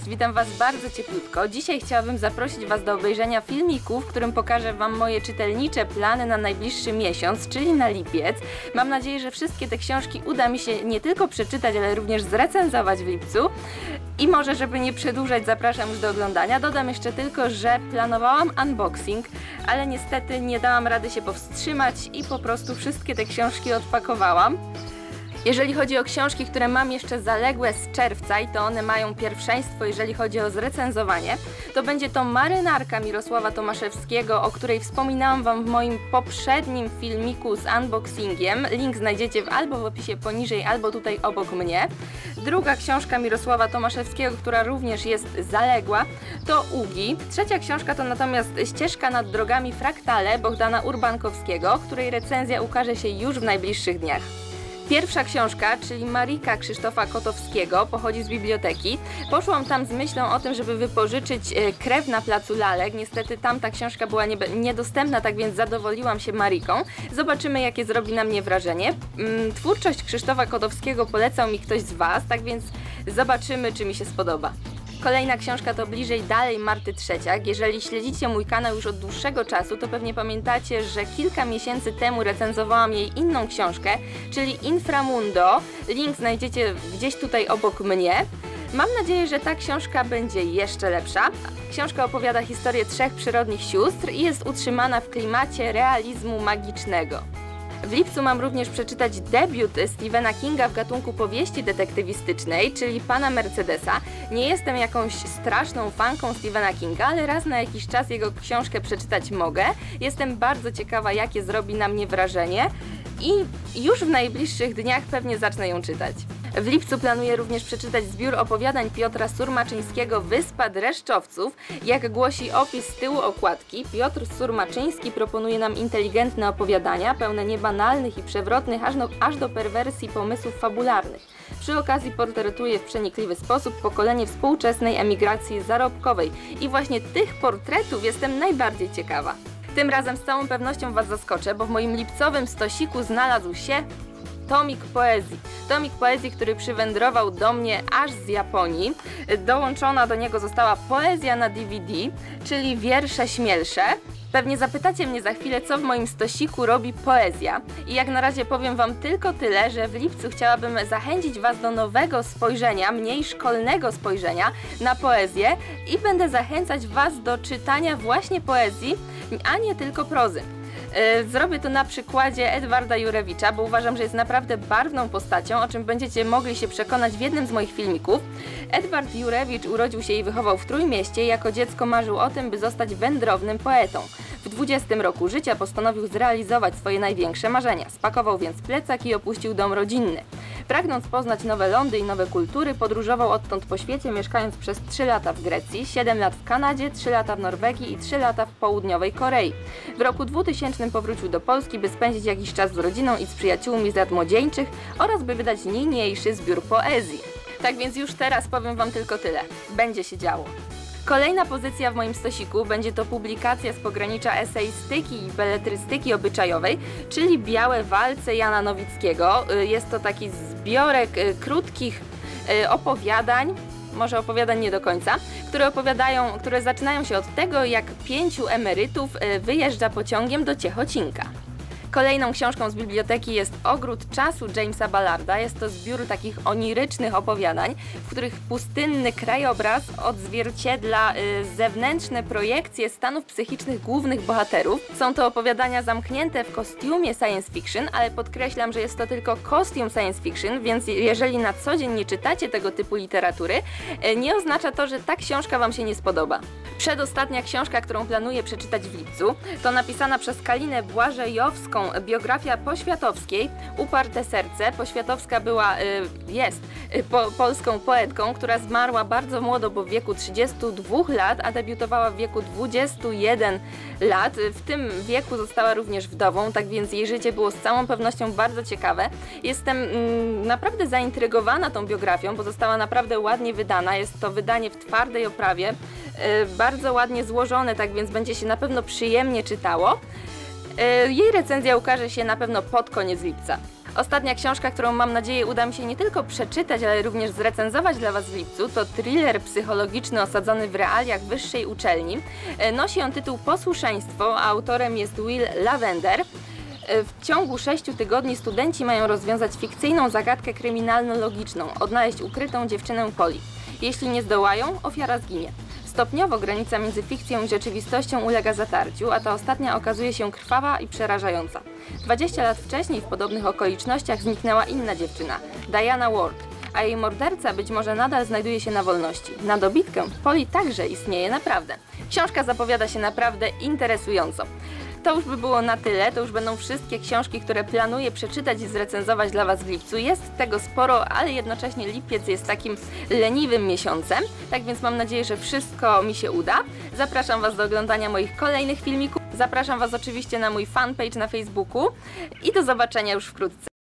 witam Was bardzo cieplutko. Dzisiaj chciałabym zaprosić Was do obejrzenia filmiku, w którym pokażę Wam moje czytelnicze plany na najbliższy miesiąc, czyli na lipiec. Mam nadzieję, że wszystkie te książki uda mi się nie tylko przeczytać, ale również zrecenzować w lipcu. I może, żeby nie przedłużać, zapraszam już do oglądania. Dodam jeszcze tylko, że planowałam unboxing, ale niestety nie dałam rady się powstrzymać i po prostu wszystkie te książki odpakowałam. Jeżeli chodzi o książki, które mam jeszcze zaległe z czerwca i to one mają pierwszeństwo, jeżeli chodzi o zrecenzowanie, to będzie to Marynarka Mirosława Tomaszewskiego, o której wspominałam Wam w moim poprzednim filmiku z unboxingiem. Link znajdziecie albo w opisie poniżej, albo tutaj obok mnie. Druga książka Mirosława Tomaszewskiego, która również jest zaległa, to Ugi. Trzecia książka to natomiast Ścieżka nad drogami fraktale Bohdana Urbankowskiego, której recenzja ukaże się już w najbliższych dniach. Pierwsza książka, czyli Marika Krzysztofa Kotowskiego, pochodzi z biblioteki. Poszłam tam z myślą o tym, żeby wypożyczyć e, Krew na placu Lalek. Niestety tam ta książka była niedostępna, tak więc zadowoliłam się Mariką. Zobaczymy, jakie zrobi na mnie wrażenie. Mm, Twórczość Krzysztofa Kotowskiego polecał mi ktoś z Was, tak więc zobaczymy, czy mi się spodoba. Kolejna książka to Bliżej Dalej Marty Trzeciak. Jeżeli śledzicie mój kanał już od dłuższego czasu, to pewnie pamiętacie, że kilka miesięcy temu recenzowałam jej inną książkę, czyli Inframundo. Link znajdziecie gdzieś tutaj obok mnie. Mam nadzieję, że ta książka będzie jeszcze lepsza. Książka opowiada historię trzech przyrodnich sióstr i jest utrzymana w klimacie realizmu magicznego. W lipcu mam również przeczytać debiut Stephena Kinga w gatunku powieści detektywistycznej, czyli Pana Mercedesa. Nie jestem jakąś straszną fanką Stephena Kinga, ale raz na jakiś czas jego książkę przeczytać mogę. Jestem bardzo ciekawa, jakie zrobi na mnie wrażenie i już w najbliższych dniach pewnie zacznę ją czytać. W lipcu planuję również przeczytać zbiór opowiadań Piotra Surmaczyńskiego Wyspa Dreszczowców. Jak głosi opis z tyłu okładki, Piotr Surmaczyński proponuje nam inteligentne opowiadania, pełne niebanalnych i przewrotnych aż, no, aż do perwersji pomysłów fabularnych. Przy okazji portretuje w przenikliwy sposób pokolenie współczesnej emigracji zarobkowej i właśnie tych portretów jestem najbardziej ciekawa. Tym razem z całą pewnością Was zaskoczę, bo w moim lipcowym stosiku znalazł się tomik poezji. Tomik poezji, który przywędrował do mnie aż z Japonii. Dołączona do niego została poezja na DVD, czyli wiersze śmielsze. Pewnie zapytacie mnie za chwilę, co w moim stosiku robi poezja. I jak na razie powiem Wam tylko tyle, że w lipcu chciałabym zachęcić Was do nowego spojrzenia, mniej szkolnego spojrzenia na poezję i będę zachęcać Was do czytania właśnie poezji, a nie tylko prozy. E, Zrobię to na przykładzie Edwarda Jurewicza, bo uważam, że jest naprawdę barwną postacią, o czym będziecie mogli się przekonać w jednym z moich filmików. Edward Jurewicz urodził się i wychował w Trójmieście i jako dziecko marzył o tym, by zostać wędrownym poetą. W 20 roku życia postanowił zrealizować swoje największe marzenia. Spakował więc plecak i opuścił dom rodzinny. Pragnąc poznać nowe lądy i nowe kultury, podróżował odtąd po świecie, mieszkając przez 3 lata w Grecji, 7 lat w Kanadzie, 3 lata w Norwegii i 3 lata w południowej Korei. W roku 2000 powrócił do Polski, by spędzić jakiś czas z rodziną i z przyjaciółmi z lat młodzieńczych oraz by wydać niniejszy zbiór poezji. Tak więc już teraz powiem Wam tylko tyle. Będzie się działo. Kolejna pozycja w moim stosiku będzie to publikacja z pogranicza eseistyki i beletrystyki obyczajowej, czyli Białe Walce Jana Nowickiego. Y, Jest to taki zbiorek y, krótkich y, opowiadań, może opowiadań nie do końca, które opowiadają, które zaczynają się od tego, jak pięciu emerytów wyjeżdża pociągiem do Ciechocinka. Kolejną książką z biblioteki jest Ogród Czasu Jamesa Ballarda. Jest to zbiór takich onirycznych opowiadań, w których pustynny krajobraz odzwierciedla y, zewnętrzne projekcje stanów psychicznych głównych bohaterów. Są to opowiadania zamknięte w kostiumie science fiction, ale podkreślam, że jest to tylko kostium science fiction, więc jeżeli na co dzień nie czytacie tego typu literatury, y, nie oznacza to, że ta książka Wam się nie spodoba. Przedostatnia książka, którą planuję przeczytać w lipcu, to napisana przez Kalinę Błażejowską biografia Poświatowskiej Uparte serce. Poświatowska była, y, jest y, po, polską poetką, która zmarła bardzo młodo, bo w wieku 32 lat, a debiutowała w wieku 21 lat. W tym wieku została również wdową, tak więc jej życie było z całą pewnością bardzo ciekawe. Jestem mm, naprawdę zaintrygowana tą biografią, bo została naprawdę ładnie wydana. Jest to wydanie w twardej oprawie, y, bardzo ładnie złożone, tak więc będzie się na pewno przyjemnie czytało. E, Jej recenzja ukaże się na pewno pod koniec lipca. Ostatnia książka, którą mam nadzieję uda mi się nie tylko przeczytać, ale również zrecenzować dla Was w lipcu, to thriller psychologiczny osadzony w realiach wyższej uczelni. E, Nosi on tytuł Posłuszeństwo, a autorem jest Will Lavender. E, W ciągu sześciu tygodni studenci mają rozwiązać fikcyjną zagadkę kryminalno-logiczną, odnaleźć ukrytą dziewczynę Poli. Jeśli nie zdołają, ofiara zginie. Stopniowo granica między fikcją i rzeczywistością ulega zatarciu, a ta ostatnia okazuje się krwawa i przerażająca. 20 lat wcześniej w podobnych okolicznościach zniknęła inna dziewczyna, Diana Ward, a jej morderca być może nadal znajduje się na wolności. Na dobitkę Poli także istnieje naprawdę. Książka zapowiada się naprawdę interesująco. To już by było na tyle, to już będą wszystkie książki, które planuję przeczytać i zrecenzować dla Was w lipcu. Jest tego sporo, ale jednocześnie lipiec jest takim leniwym miesiącem, tak więc mam nadzieję, że wszystko mi się uda. Zapraszam Was do oglądania moich kolejnych filmików, zapraszam Was oczywiście na mój fanpage na Facebooku i do zobaczenia już wkrótce.